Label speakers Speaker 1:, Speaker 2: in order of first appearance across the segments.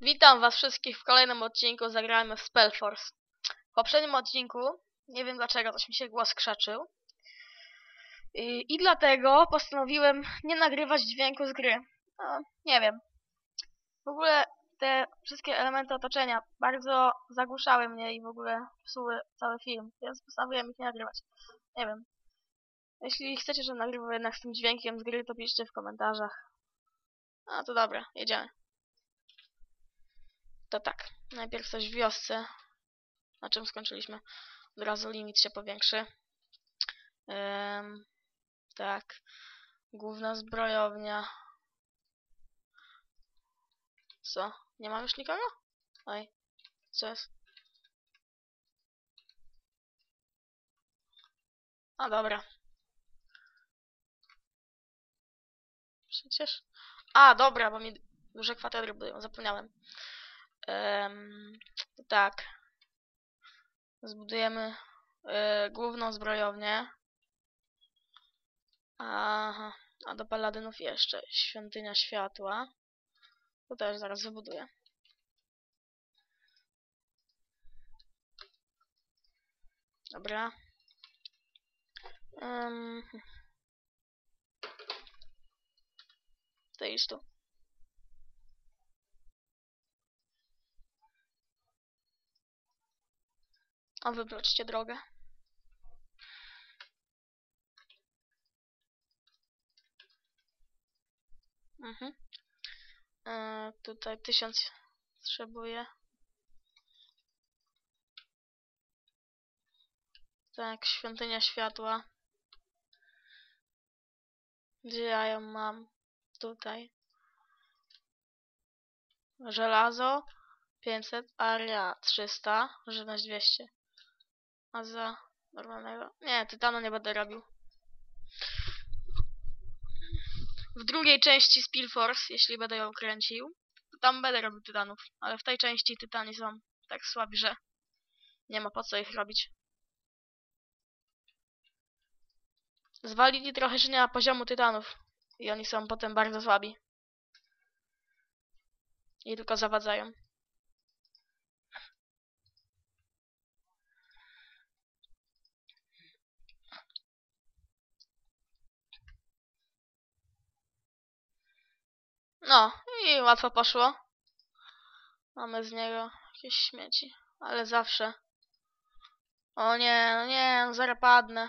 Speaker 1: Witam was wszystkich w kolejnym odcinku Zagrajmy w Spellforce. W poprzednim odcinku, nie wiem dlaczego, coś mi się głos krzaczył. I, I dlatego postanowiłem nie nagrywać dźwięku z gry. No, nie wiem. W ogóle te wszystkie elementy otoczenia bardzo zagłuszały mnie i w ogóle psuły cały film, więc postanowiłem ich nie nagrywać. Nie wiem. Jeśli chcecie, żebym nagrywał jednak z tym dźwiękiem z gry, to piszcie w komentarzach. No to dobra, jedziemy. To tak, najpierw coś w wiosce, na czym skończyliśmy. Od razu limit się powiększy. Tak, główna zbrojownia. Co? Nie ma już nikogo? Oj, co jest? A dobra. Przecież. A, dobra, bo mi duże kwatery budują, zapomniałem. To tak. Zbudujemy e, główną zbrojownię. Aha. A do paladynów jeszcze świątynia światła. To też zaraz wybuduję. Dobra. Um, to idź tu. A wybroczcie drogę. Mhm. E, tutaj tysiąc potrzebuję. Tak, świątynia światła. Gdzie ja ją mam? Tutaj. Żelazo 500, aria 300, żywność 200. A za normalnego... Nie, tytanu nie będę robił. W drugiej części Spillforce, jeśli będę ją kręcił, to tam będę robił tytanów. Ale w tej części tytani są tak słabi, że nie ma po co ich robić. Zwalili trochę, że nie ma poziomu tytanów. I oni są potem bardzo słabi. I tylko zawadzają. No, i łatwo poszło. Mamy z niego jakieś śmieci, ale zawsze. O nie, no nie, no zaraz padnę.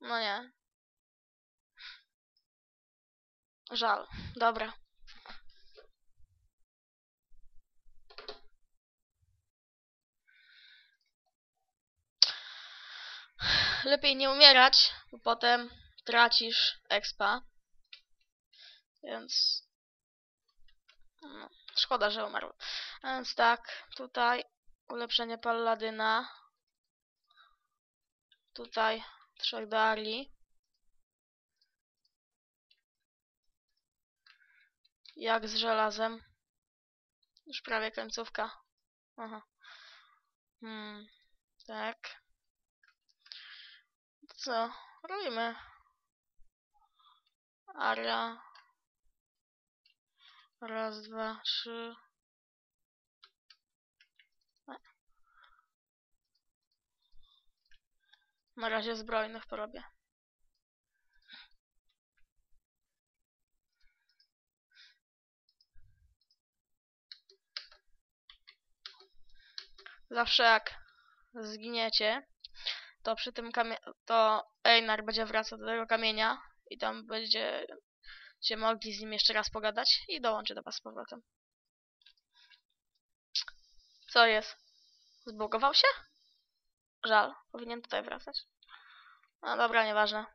Speaker 1: No nie. Żal. Dobra. Lepiej nie umierać, bo potem tracisz expa. Więc no, szkoda, że umarł. Więc tak, tutaj ulepszenie palladyna. Tutaj trzech dali. Jak z żelazem. Już prawie końcówka. Aha. Hmm, tak. Co? Robimy. Aria. Raz, dwa, trzy. Na razie zbrojnych porobię. Zawsze jak zginiecie, to przy tym kamie to Einar będzie wracał do tego kamienia i tam będzie się mogli z nim jeszcze raz pogadać i dołączy do was z powrotem. Co jest? Zbugował się? Żal, powinien tutaj wracać. No dobra, nieważne.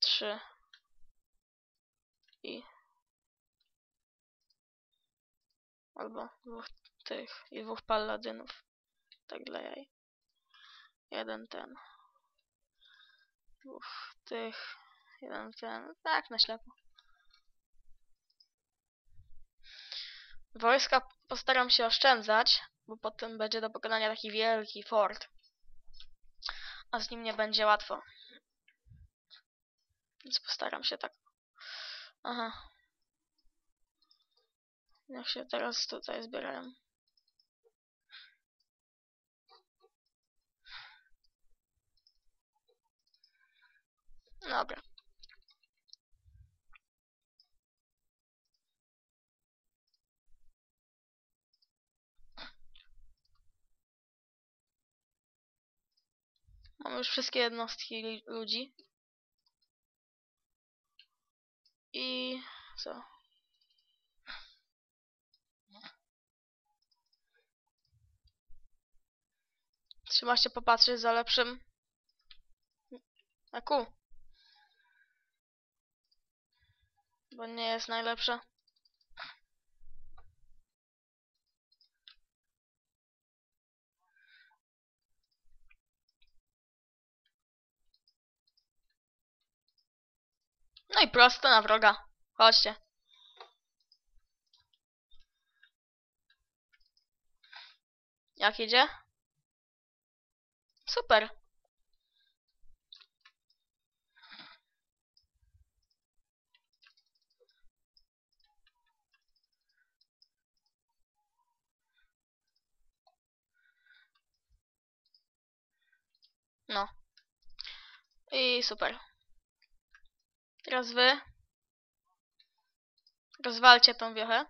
Speaker 1: Trzy. I... Albo dwóch tych i dwóch paladynów. Tak dla jaj. Jeden ten dwóch tych, jeden ten, tak na ślepo. Wojska postaram się oszczędzać, bo potem będzie do pokonania taki wielki fort. A z nim nie będzie łatwo. Więc postaram się tak. Aha. Niech się teraz tutaj zbierają. Dobra. Mamy już wszystkie jednostki ludzi. I co? Trzeba się popatrzeć za lepszym. Aku. Bo nie jest najlepsze. No i prosto na wroga. Chodźcie. Jak idzie? Super. No. I super. Teraz wy. Rozwalcie tą wiochę.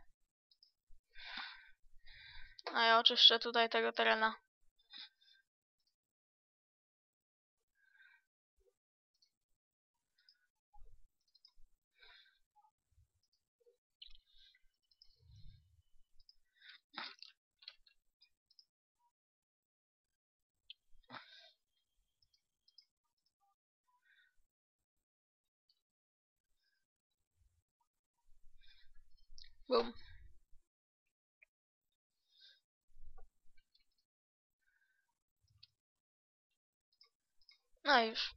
Speaker 1: A ja oczyszczę tutaj tego terena. Bum. No i już.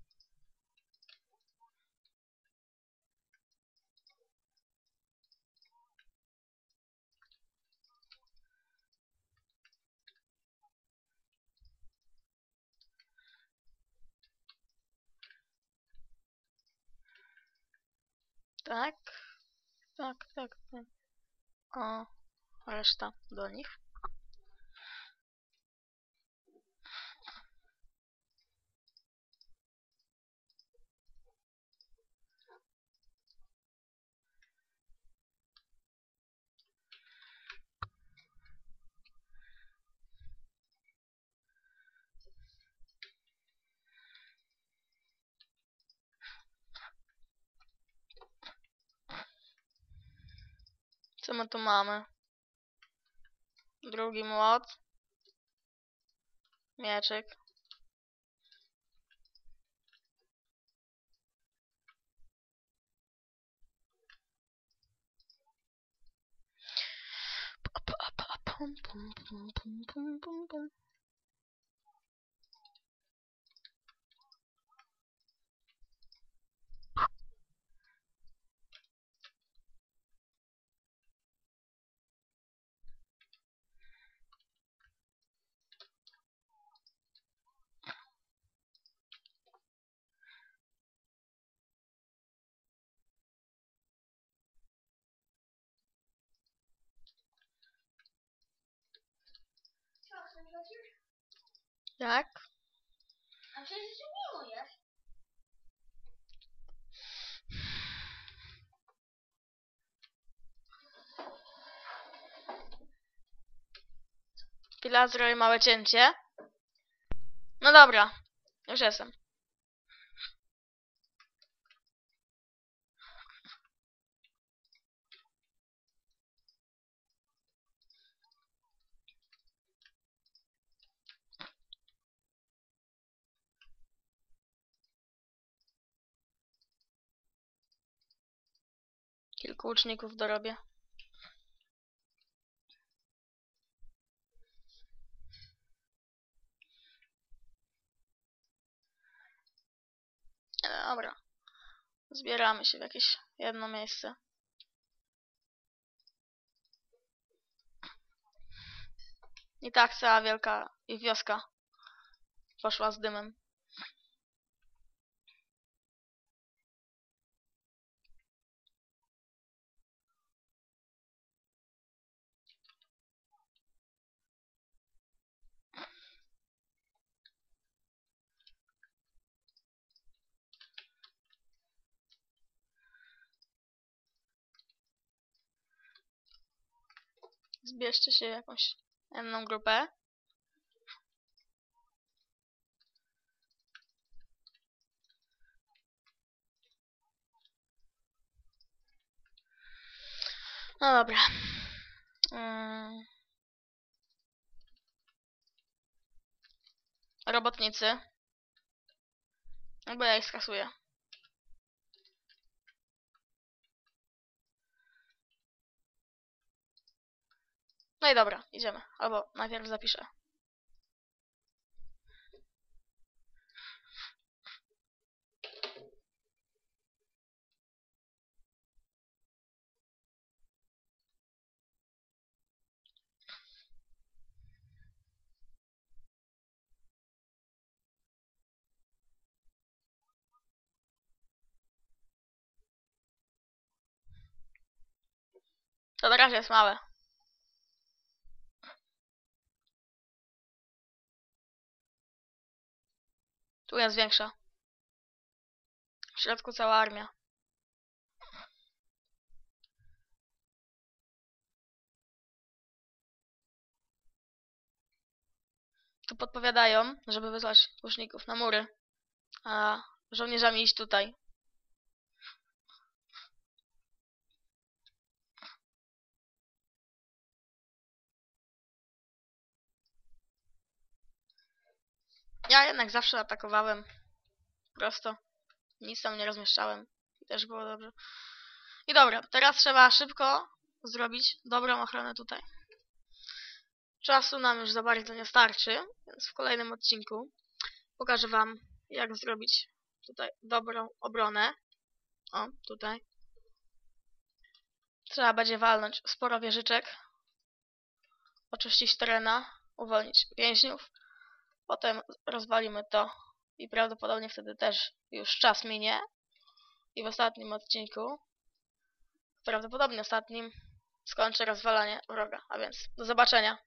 Speaker 1: Tak. Tak, O, reszta do nich. My tu mamy? Drugi młot. Mieczyk. Pum, pum, pum, pum, pum, pum, pum. Jak?
Speaker 2: A przecież nie umujesz.
Speaker 1: Chwila, zrobię małe cięcie. No dobra, już jestem. Kilku łuczników dorobię. E, Dobra. Zbieramy się w jakieś jedno miejsce. I tak cała wielka wioska poszła z dymem. Zbierzcie się jakąś jedną grupę. No dobra. Mm. Robotnicy. Albo ja ich skasuję. No i dobra, idziemy. Albo najpierw zapiszę. To na razie jest małe. Tu jest większa. W środku cała armia. Tu podpowiadają, żeby wysłać łuczników na mury, a żołnierzami iść tutaj. Ja jednak zawsze atakowałem prosto. Nic tam nie rozmieszczałem. I też było dobrze. I dobra, teraz trzeba szybko zrobić dobrą ochronę tutaj. Czasu nam już za bardzo nie starczy, więc w kolejnym odcinku pokażę Wam, jak zrobić tutaj dobrą obronę. O, tutaj. Trzeba będzie walnąć sporo wieżyczek, oczyścić terena, uwolnić więźniów. Potem rozwalimy to i prawdopodobnie wtedy też już czas minie. I w ostatnim odcinku, prawdopodobnie ostatnim, skończę rozwalanie wroga. A więc do zobaczenia.